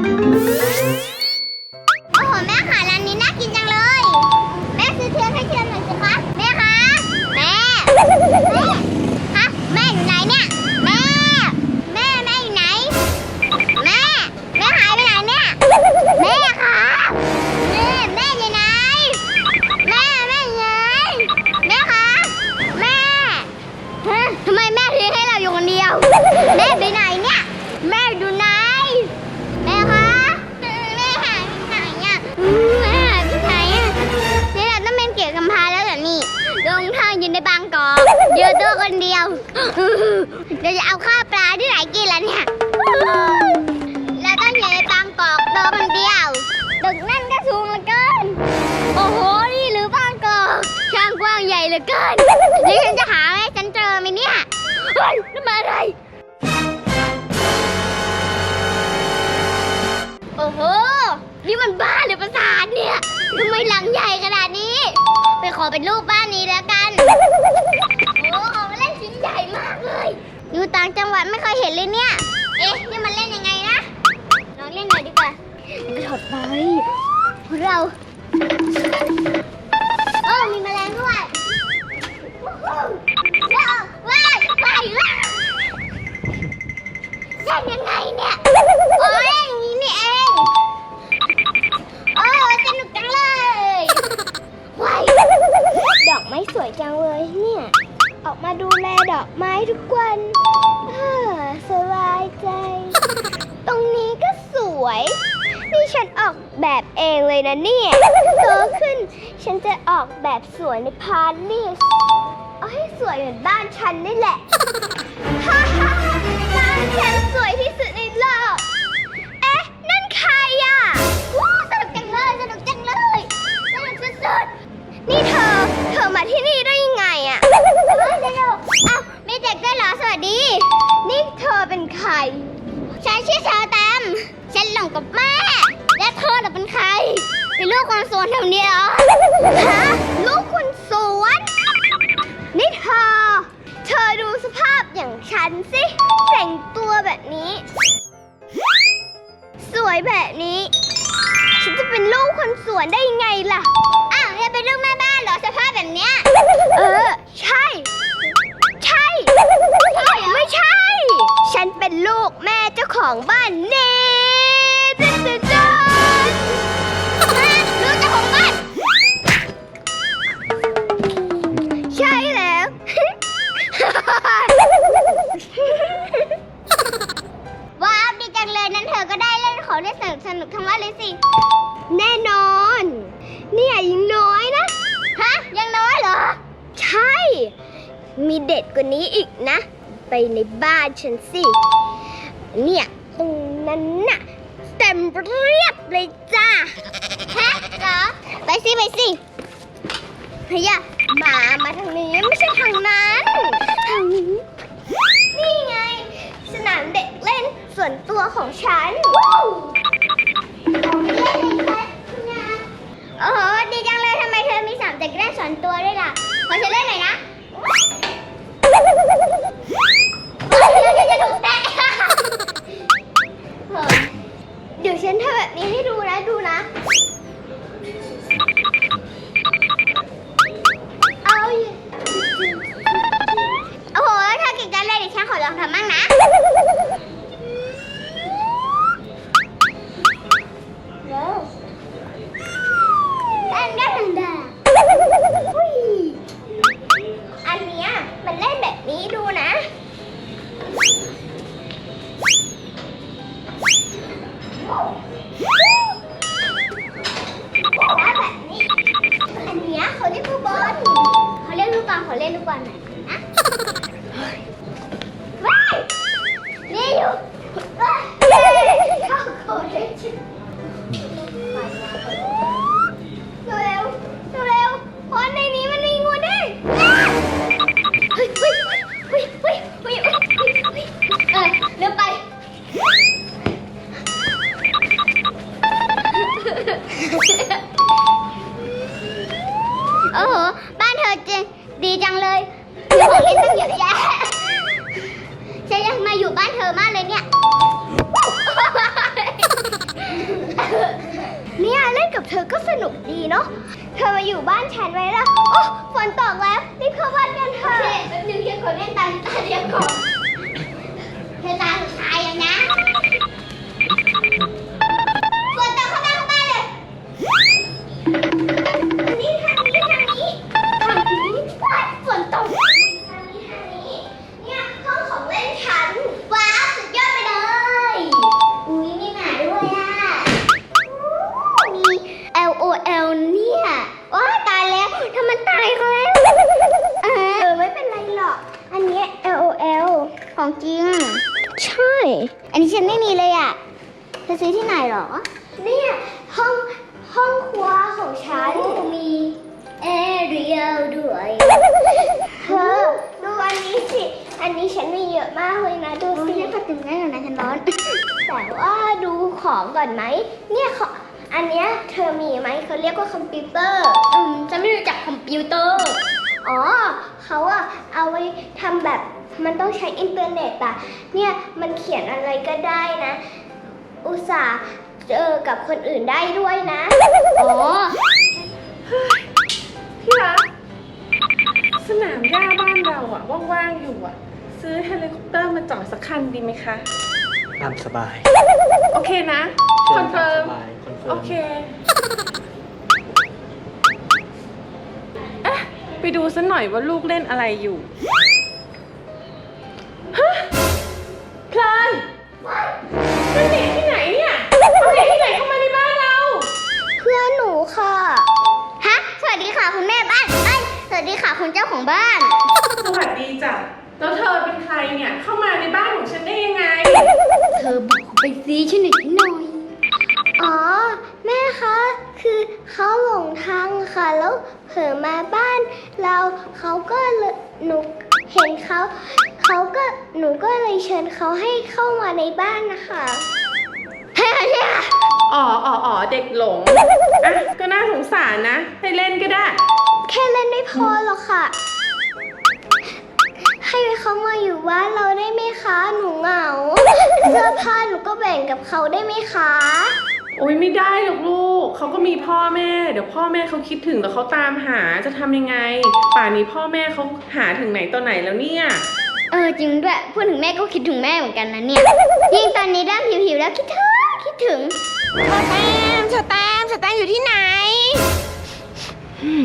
Música ยวเดี๋ยวจะเอาข้าวปลาที่ไหนกินล่ะเนี่ยเราต้องอยู่ในบางกอกตัวคนเดียวตึกนั่นก็สูงเหลือเกิน โอ้โห นี่หรือบางกอกช่างกว้างใหญ่เหลือเกินนี่ฉันจะหาให้ฉันเจอไหมเนี่ยเฮ้ยนั่นมาอะไร โอ้โห นี่มันบ้านหรือปราสาทเนี่ยทำไมหลังใหญ่ขนาดนี้ ไปขอเป็นลูกบ้านนี้แล้วกัน อยู่ต่างจังหวัดไม่เคยเห็นเลยเนี่ย เอ๊ะนี่มันเล่นยังไงนะลองเล่นหน่อยดีกว่ากระโดดไปพวกเราโอ้มีแมลงด้วยว้าวว้าวว้าวว้าวเล่นยังไงเนี่ยโอ้ยอย่างนี้นี่เองโอ้สนุกจังเลยว้ายดอกไม้สวยจังเลยเนี่ย ออกมาดูแลดอกไม้ทุกวันเฮ้อสบายใจ ตรงนี้ก็สวย นี่ฉันออกแบบเองเลยนะเนี่ยโตขึ้น ฉันจะออกแบบสวยในพารีสเอาให้สวยเหมือนบ้านฉันนี่แหละบ้านฉันสวยที่สุดใน กับแม่ และเธอน่ะเป็นใคร เป็นลูกคนสวนแถวนี้เหรอ ฮะ ลูกคนสวน นี่เธอ เธอดูสภาพอย่างฉันสิ แต่งตัวแบบนี้ สวยแบบนี้ ฉันจะเป็นลูกคนสวนได้ยังไงล่ะ อ้าวจะเป็นลูกแม่บ้านเหรอสภาพแบบเนี้ย เออ ใช่ ใช่ ไม่ใช่ ฉันเป็นลูกแม่เจ้าของบ้านนี่ จ๊ะจ๊ะจ๊ะฮะลูกเจ้าของบ้านใช่แล้ว ว้าวดีจังเลยนั้นเธอก็ได้เล่นของได้สนุกสนุกทั้งวันเลยสิ แน่นอน เนี่ยยังน้อยนะ ฮะ ยังน้อยเหรอ ใช่ มีเด็ดกว่านี้อีกนะ ไปในบ้านฉันสิ เนี่ย ตรงนั้นน่ะ ต็มเรียบเลยจ้าแฮะเหรอ ไปสิ ไปสิเฮียหมามาทางนี้ไม่ใช่ทางนั้นทางนี้ นี่ไง สนามเด็กเล่นส่วนตัวของฉันว้าวเล่นอีกแล้วนะโอ้โหดีจังเลยทำไมเธอมีสนามเด็กเล่นส่วนตัวด้วยล่ะ ขอฉันเล่นหน่อยนะ โอ้โห บ้านเธอจดีจังเลยขม่ตั้งเยอะแยะฉันยากมาอยู่บ้านเธอมากเลยเนี่ย เนี่ยเล่นกับเธอก็สนุกดีเนาะ เธอมาอยู่บ้านฉันไว้ละโอ้ฝนตกแล้วรีบเข้าบ้านกันเถอะแป๊บนึงเรียกขอเล่นตาตาเดียกของ รอ เนี่ยห้องห้องครัวของฉันมีแอเรียลด้วยเธอดูอันนี้สิ อันนี้ฉันมีเยอะมากเลยนะดูสิฉันก็ตื่นได้แล้วนะฉันร้อน แต่ว่าดูของก่อนไหม เนี่ยขออันเนี้ยเธอมีไหมเขาเรียกว่าคอมพิวเตอร์ อืมฉันไม่รู้จักคอมพิวเตอร์ อ๋อเขาอะเอาไว้ทำแบบมันต้องใช้อินเทอร์เน็ตอะเนี่ยมันเขียนอะไรก็ได้นะ อุตส่าห์ เจอกับคนอื่นได้ด้วยนะอ๋อพี่รักสนามหญ้าบ้านเราอะว่างๆอยู่อะซื้อเฮลิคอปเตอร์มาจอดสักคันดีไหมคะ ตามสบายโอเคนะคอนเฟิร์มตามสบายคอนเฟิร์ม โอเคเอ๊ะไปดูสักหน่อยว่าลูกเล่นอะไรอยู่ ฮะ วัสดีค่ะคุณเจ้าของบ้าน สวัสดีจ้ะแล้วเธอเป็นใครเนี่ยเข้ามาในบ้านของฉันได้ยังไง เธอบอกไปซีฉันหน่อยหน่อย อ๋อ แม่คะ คือเขาหลงทางค่ะ แล้วเผลอมาบ้าน เราเขาก็เลยหนูเห็นเขาเขาก็หนูก็เลยเชิญเขาให้เข้ามาในบ้านนะคะใช่ค่ะใช่ค่ะอ๋ออ๋ออ๋อเด็กหลงอะก็น่าสงสารนะ ให้เล่นก็ได้ เขามาอยู่บ้านเราได้ไหมคะ หนูเหงา เสื้อผ้าหนูก็แบ่งกับเขาได้ไหมคะ โอ้ยไม่ได้หรอกลูก เขาก็มีพ่อแม่ เดี๋ยวพ่อแม่เขาคิดถึงแล้วเขาตามหาจะทำยังไง ป่านนี้พ่อแม่เขาหาถึงไหนต่อไหนแล้วเนี่ย เออจริงด้วยพูดถึงแม่ก็คิดถึงแม่เหมือนกันนะเนี่ยยิ่งตอนนี้เริ่มหิวๆแล้วคิดถึงคิดถึงสแตมสแตมสแตมอยู่ที่ไหน อืม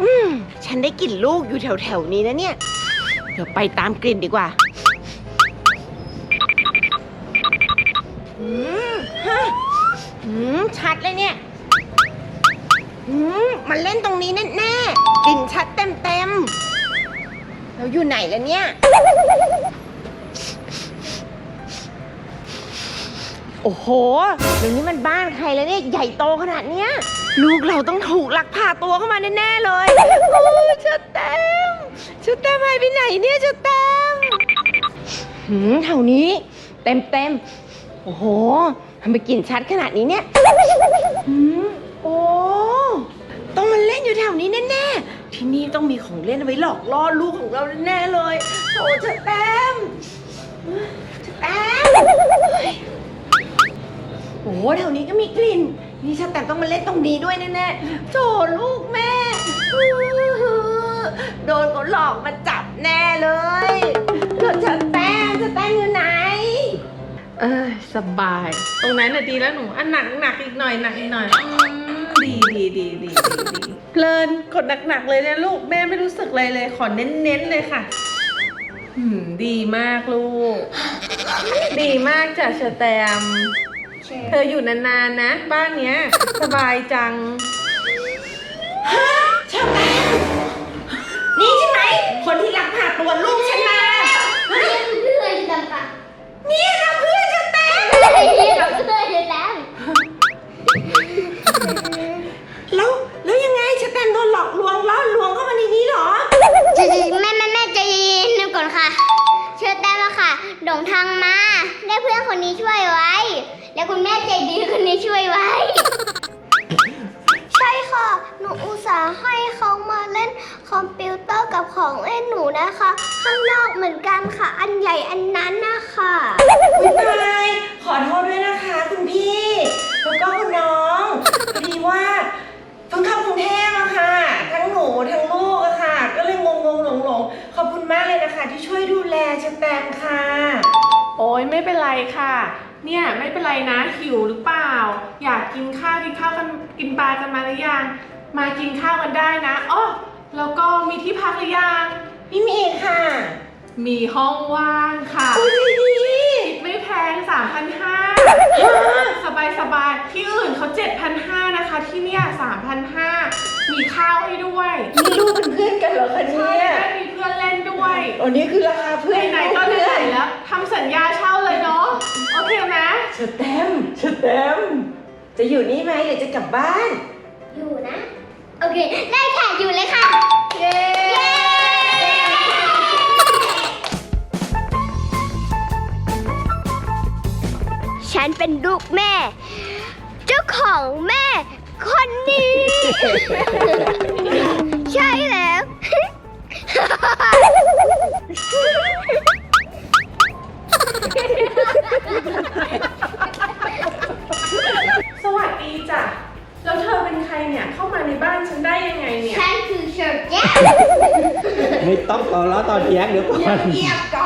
อืม ฉันได้กลิ่นลูกอยู่แถวๆนี้นะเนี่ย เดี๋ยวไปตามกลิ่นดีกว่าอืมฮะอืมชัดเลยเนี่ยอืมมันเล่นตรงนี้แน่ๆกลิ่นชัดเต็มๆแล้วอยู่ไหนแล้วเนี่ย โอ้โหเดี๋ยวนี้มันบ้านใครแล้วเนี่ย ใหญ่โตขนาดเนี้ย ลูกเราต้องถูกลักพาตัวเข้ามาแน่ ๆ เลยโอ้เชอแตมเชอแตมหายไปไหนเนี่ยเชอแตมหืมแถวนี้เต็มเต็มโอ้โหทำไมกลิ่นชัดขนาดนี้เนี่ยหืมโอ้ต้องมาเล่นอยู่แถวนี้แน่ๆที่นี่ต้องมีของเล่นเอาไว้หลอกล่อลูกของเราแน่ๆเลยโอ้เชอแตมเชอแตมโอ้โหแถวนี้ก็มีกลิ่น นี่ชาแตมต้องมาเล่นตรงนี้ด้วยแน่ๆโถลูกแม่ โดนเขาหลอกมาจับแน่เลยโดนชาแตมชาแตมอยู่ไหน เออสบาย ตรงนั้นน่ะดีแล้วหนูอันหนักหนักอีกหน่อยหนักอีกหน่อยอืมดีดีดีดีดีดีเพลินกดหนักๆเลยนะลูกแม่ไม่รู้สึกอะไรเลย ขอเน้นๆเลยค่ะอืมดีมากลูก ดีมากจ้ะเชอแตมเธออยู่นานๆนะ บ้านเนี้ย สบายจังชาแตม นี่ใช่ไหม คนที่ลักพาตัวลูกฉันมาเรียกเพื่อนกันปะเนี่ยนะเพื่อนชาแตมเคะ ข้างนอกเหมือนกันค่ะ อันใหญ่อันนั้นนะคะคุณนายขอโทษด้วยนะคะคุณพี่แล้วก็คุณน้องพอดีว่าเพิ่งเข้ากรุงเทพอะค่ะ ทั้งหนูทั้งลูกอะค่ะ ก็เลยงงงหลงหลงขอบคุณมากเลยนะคะ ที่ช่วยดูแลชแตงค่ะ โอ้ยไม่เป็นไรค่ะ เนี่ยไม่เป็นไรนะหิวหรือเปล่า อยากกินข้าวกินข้าวกันกินปลากันมาหรือยังมากินข้าวกันได้นะอ๋อแล้วก็มีที่พักหรือยัง พี่มีค่ะมีห้องว่างค่ะโอ้ยดีดีไม่แพง 3,500 สบายสบายๆที่อื่นเขา7,500 นะคะ ที่เนี่ย3,500 มีข้าวให้ด้วยนี่ลูกเป็นเพื่อนกันเหรอคะใช่เนี่ยได้มีเพื่อนเล่นด้วยอันนี้คือราคาเพื่อนไหนๆก็ไหนๆแล้วทำสัญญาเช่าเลยเนาะ โอเคไหมเชอแตมเชอแตมจะอยู่นี่ไหมหรือจะกลับบ้าน อยู่นะ โอเค ได้ค่ะ อยู่เลยค่ะ เย้ เย้ ฉันเป็นลูกแม่ เจ้าของแม่คนนี้ ใช่แล้ว สวัสดีจ้ะ แล้วเธอเป็นใครเนี่ยเข้ามาในบ้านฉันได้ยังไงเนี่ย ฉันคือเชอร์แจ็คไม่ต้องต่อล้อต่อเถียงเดี๋ยวก่อน เงียบก่อ